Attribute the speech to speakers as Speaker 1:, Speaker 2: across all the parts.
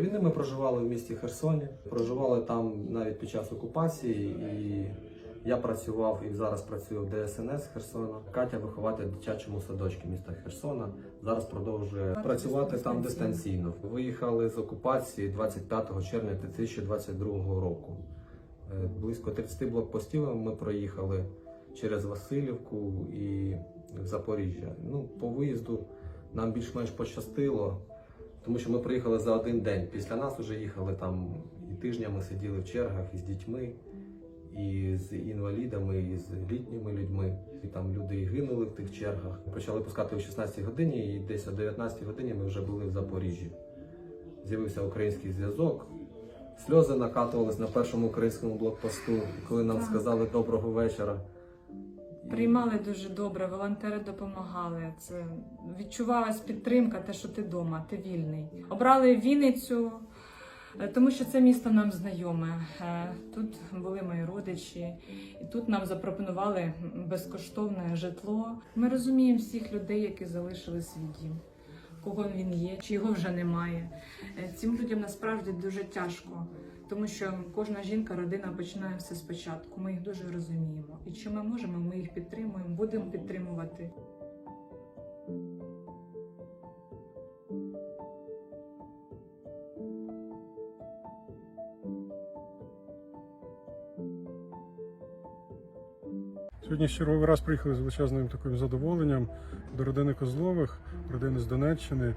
Speaker 1: війни ми проживали в місті Херсоні, проживали там навіть під час окупації, і я працював і зараз працюю в ДСНС Херсона. Катя вихователь в дитячому садочку міста Херсона. Зараз продовжує працювати там дистанційно. Виїхали з окупації 25 червня 2022 року. Е, Близько 30 блокпостів ми проїхали через Васильівку і Запоріжжя. Ну, по виїзду нам більш-менш пощастило, тому що ми приїхали за один день. Після нас вже їхали там і тижнями сиділи в чергах із дітьми, і з інвалідами, і з літніми людьми. І там люди і гинули в тих чергах. Почали пускати о 16 годині, і десь о 19 годині ми вже були в Запоріжжі. З'явився український зв'язок. Сльози накатувались на першому українському блокпосту, коли нам сказали доброго вечора.
Speaker 2: Приймали дуже добре, волонтери допомагали. Це відчувалась підтримка, те, що ти вдома, ти вільний. Обрали Вінницю, е, тому що це місто нам знайоме. Е, Тут були мої родичі, і тут нам запропонували безкоштовне житло. Ми розуміємо всіх людей, які залишили свій дім. Кого він є, чи його вже немає. Е, Цим людям насправді дуже тяжко, тому що кожна жінка, родина починає все спочатку. Ми їх дуже розуміємо. І чи ми можемо, ми їх підтримуємо, будемо підтримувати.
Speaker 3: Сьогодні ще черговий раз приїхали з величезним таким задоволенням до родини Козлових, родини з Донеччини.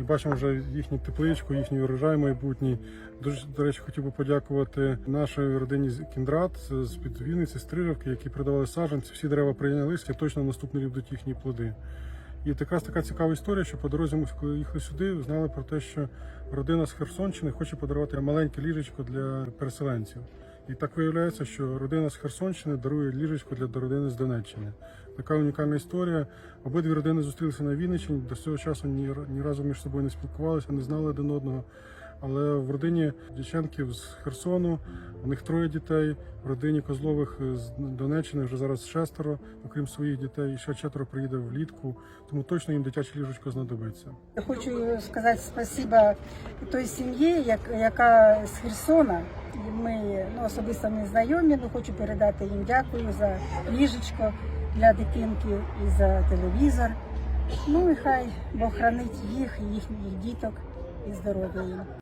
Speaker 3: І бачимо вже їхню тепличку, їхній урожай майбутній. Дуже, до речі, хотів би подякувати нашій родині з Кіндрат з під Вінниці, Стрижівки, які продавали саджанці. Всі дерева прийнялися, точно наступний рік будуть їхні плоди. І якраз така цікава історія, що по дорозі ми, коли їхали сюди, знали про те, що родина з Херсонщини хоче подарувати маленьке ліжечко для переселенців. І так виявляється, що родина з Херсонщини дарує ліжечко для родини з Донеччини. Така унікальна історія. Обидві родини зустрілися на Вінниччині, до цього часу ні, ні разу між собою не спілкувалися, не знали один одного. Але в родині Дяченків з Херсону у них троє дітей, в родині Козлових з Донеччини вже зараз шестеро, окрім своїх дітей, і ще четверо приїде влітку, тому точно їм дитяче ліжечко знадобиться.
Speaker 4: Я Хочу сказати спасибо той сім'ї, як- яка з Херсона. Ми ну, особисто не знайомі, але хочу передати їм дякую за ліжечко для дитинки і за телевізор. Ну і хай Бог хранить їх, їхніх діток і здоров'я їм.